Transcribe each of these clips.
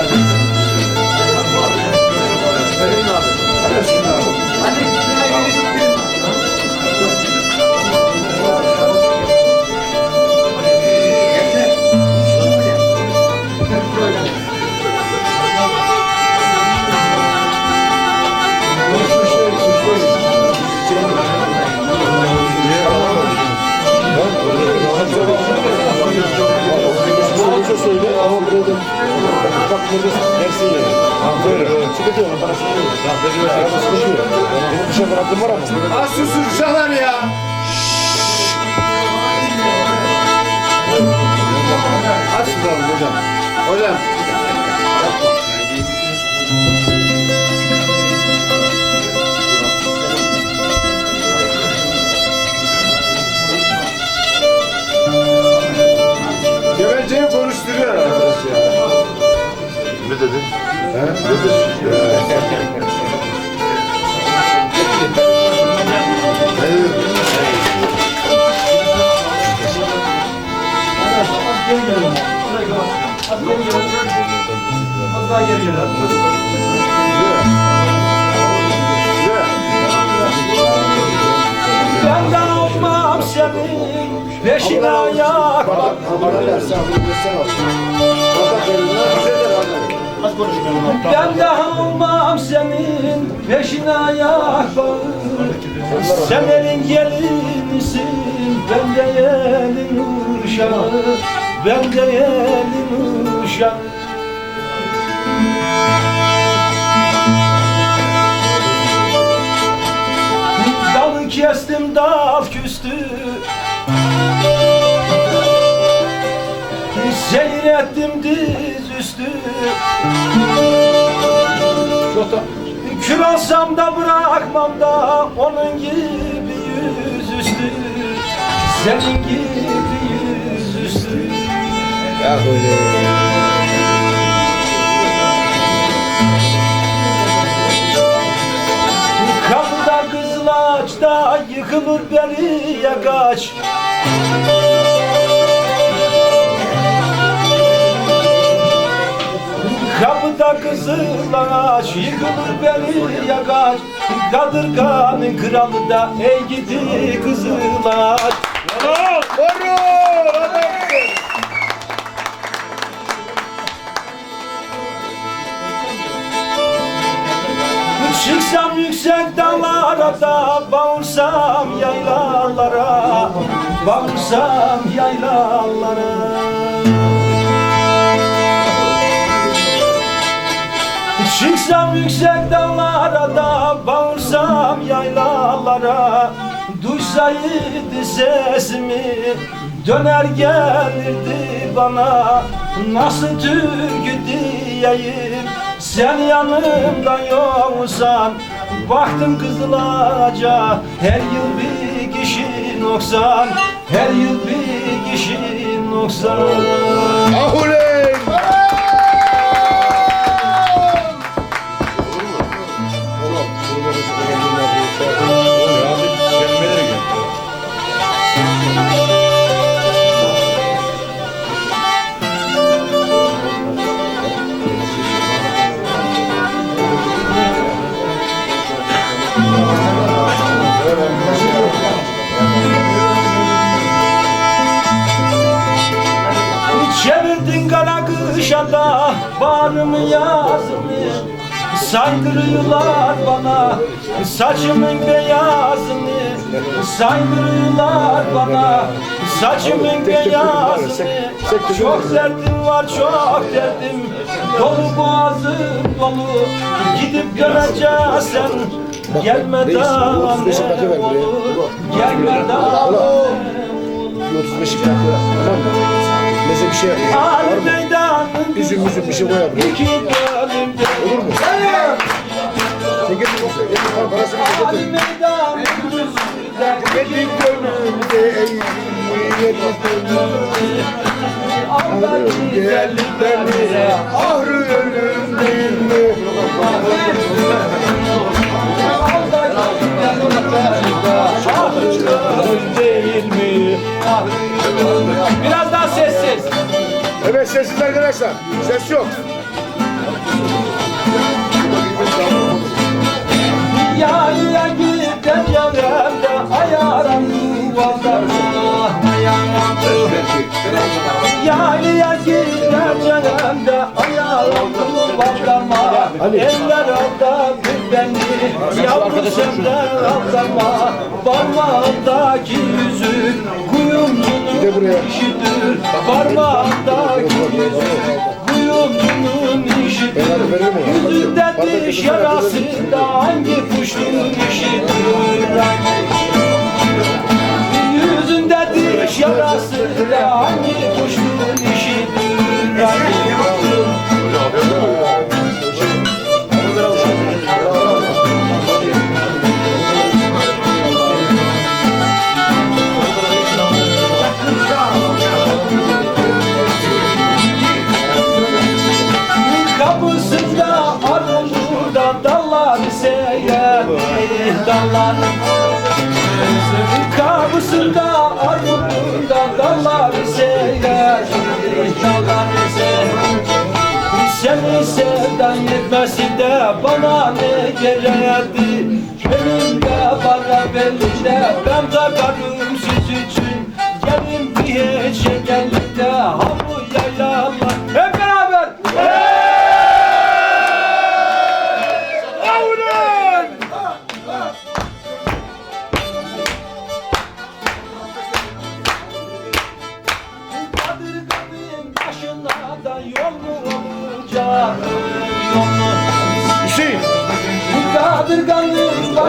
Çok söyle ama burada bak burada dersin yani. Böyle sıkıntı yok. Bana sıkıntı yok. Bana sıkıntı yok. Benim bir şey bıraktım var ama. Az susun uşaklar ya. Aç bakalım hocam. Hocam. Gevenceyi almam senin peşine ayak konuşmayalım. Ben de almam senin peşine ayak bağır Sen elin gelinisin ben de elin uşağı. Ben de elin uşağı kestim dal küstü. Seyrettim diz üstü. Kül olsam da bırakmam da onun gibi yüzüstü Senin gibi yüzüstü Ya böyle. Kızılaçta yıkılır beni yakaç Kapıda kızılaç yıkılır beni yakaç Kadırganın kralı da ey gidi kızılaç Çıksam yüksek dağlara da Bağırsam yaylalara Bağırsam yaylalara. Çıksam yüksek dağlara da Bağırsam yaylalara. Duysaydı sesimi Döner gelirdi bana. Nasıl türkü diyeyim Sen yanımda yoksan Baktım kızılaca Her yıl bir kişi noksan Her yıl bir kişi noksan Ahuley! Yazını Saydırıyorlar bana. Saçımın beyazını Saydırıyorlar bana. Saçımın beyazını Çok derdim var çok derdim. Dolu boğazım dolu. Gidip göreceksen Gelmeden ne olur. Gelmeden 35 dakika. Tamam. Mı? Mesela bir şey yapayım. Üzüm üzüm bir şey bölümde Olur mu? Getir bunu. Getir bana parasını üstünde Getir gönlümde ey yetim gönlüm. Ağrım geldi beni. Ahru ölüm değil mi? değil mi? Biraz daha sessiz. Evet sessiz arkadaşlar. Ses yok. Yarıya giden yarımda ayarım vallaha ayarım Yarıya giden yarımda ayarım vallaha Eller alda bir beni yapmışım da Parmağımdaki yüzük kuyumcu Kuyumcunun işidir. Parmağımdaki yüzük Kuyumcunun işidir. Yüzünde diş yarasında Hangi kuşun işidir? Yüzünde diş yarasında Hangi kuşun Armutunda dallar seyredir dallar seyredir Seni sevdan yetmesi de bana ne gerekti Benim de bana belinde ben takarım siz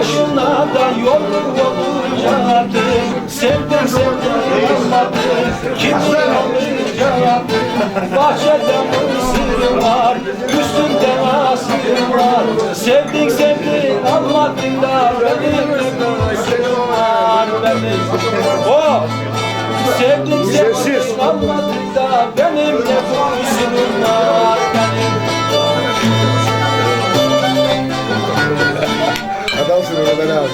başına da yol olacaktı? Sevdim sevdim olmadı, kimin olacaktı? Bahçede mısır var, üstünde nasır var. Sevdik sevdik almadın da benim mısır var benim. Oh! Sevdim sevdim Sessiz. almadın da benim de mısırım var benim. Ben abi.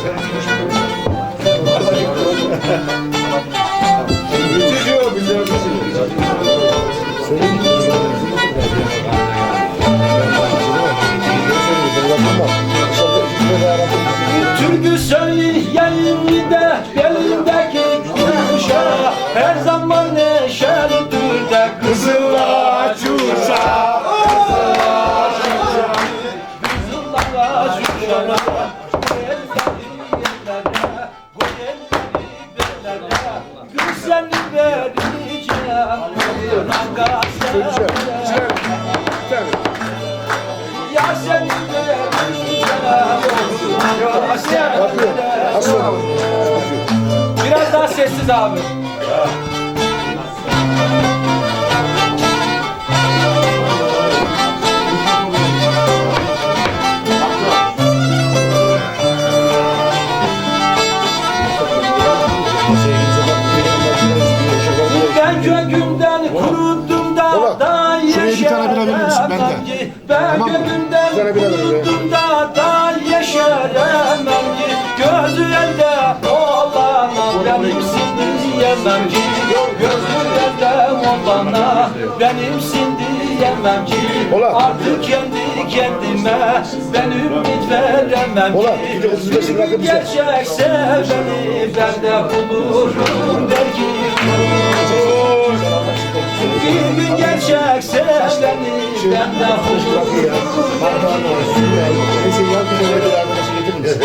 Senin Türkü söyleyeyim de belindeki kuşa Her zaman Ya seni Biraz daha sessiz abi. Ben kökümden kuruttum da şuraya bir tane bira verir misin? Ben de. Tamam mı? Bir tane bira verin olana benimsin diyemem ki. Ulan. Artık kendi kendime ben ümit veremem Ulan, ki. bir de 35 Bir lira gün bize. gerçek seveni ben de bulurum der ki bir gün gerçek seveni ben de bulurum Neyse ya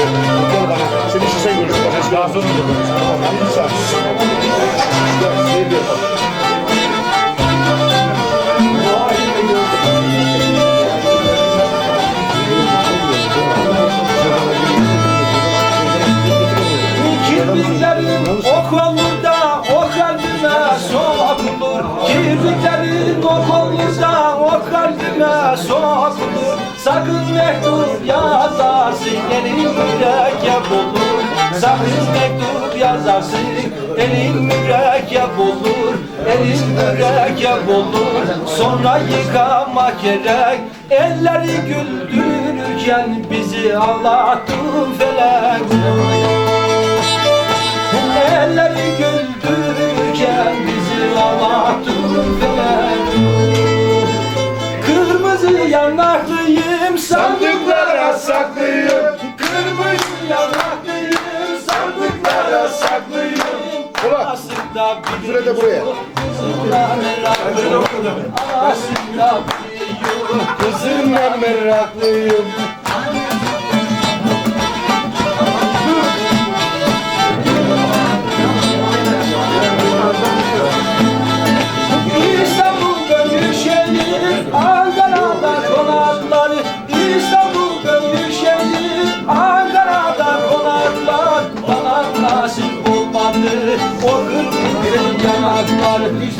sokulur Sakın mektup yazarsın. Elin mürekkep olur Sakın mektup yazarsın. Elin mürekkep olur Elin mürekkep olur. Sonra yıkamak gerek Elleri güldürürken bizi ağlattın felek saklıyım Baba. Süre de buraya. Kızım ben meraklıyım.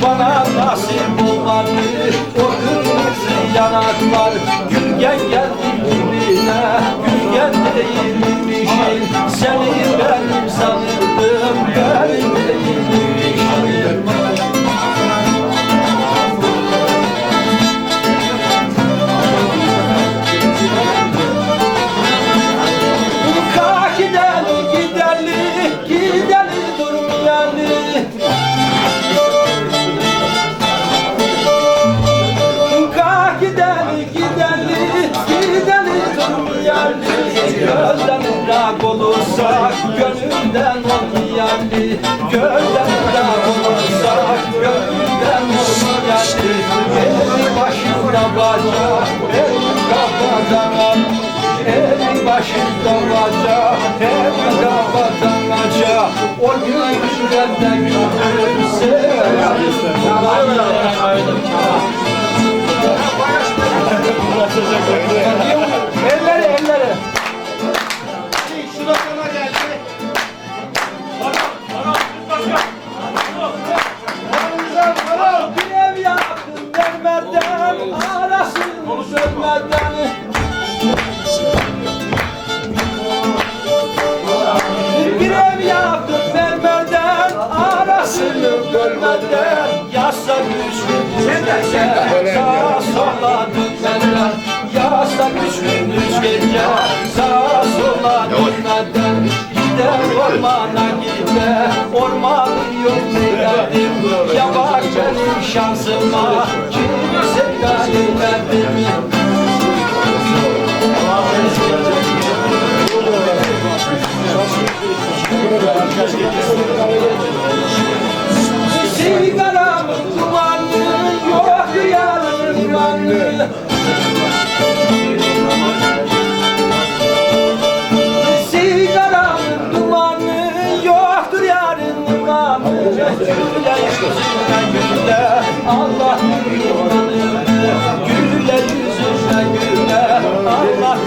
Bana nasip olmadı o kırmızı yanaklar. Gülgen geldi birbirine, gülgen değilmişsin. Seni benim sanırdım, olursak gönülden olmayalım Gözden ırak olursak gönülden olmayalım Eli başında bacak, eli kafadan Eli başında baca, eli kafadan aca O günlerden gülürse Elleri elleri Ormanı yok eyledim Ya bak benim şansıma Kimse gelmedim Sigaramın dumanı yok yarın imanı Allah imanı Güle yüzüne güle Allah imanı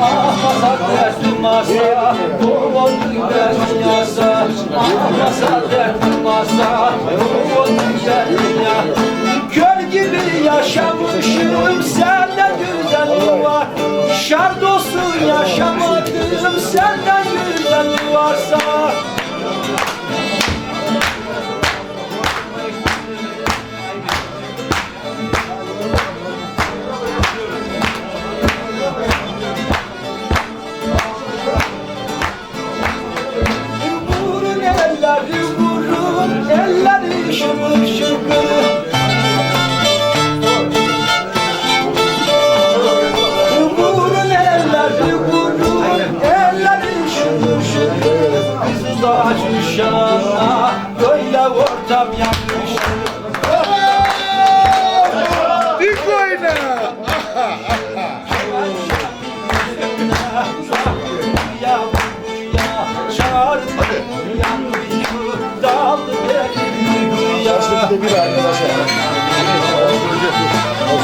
Ahmasa dert masa Kovuldu dert yasa Ahmasa dert masa Kovuldu dert ya Kör gibi yaşamışım Senden güzel var Şart olsun yaşamadım Senden güzel varsa Elleri şıkır ya Başta bir arkadaşa.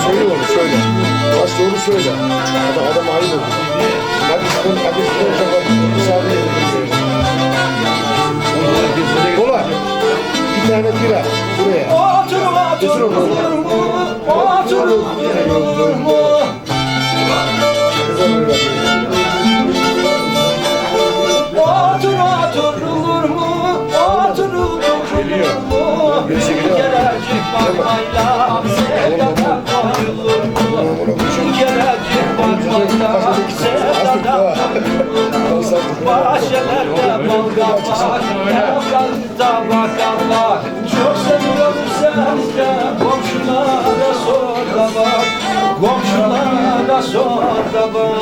Söyle onu söyle. Başta onu söyle. Adam, adam ayıp oldu. Hadi sıkın, hadi sıkın. Şaka. Müsaade edin. Kola. Bir tane bira. Buraya. Otur otur olur mu? Otur olur Jota Bão.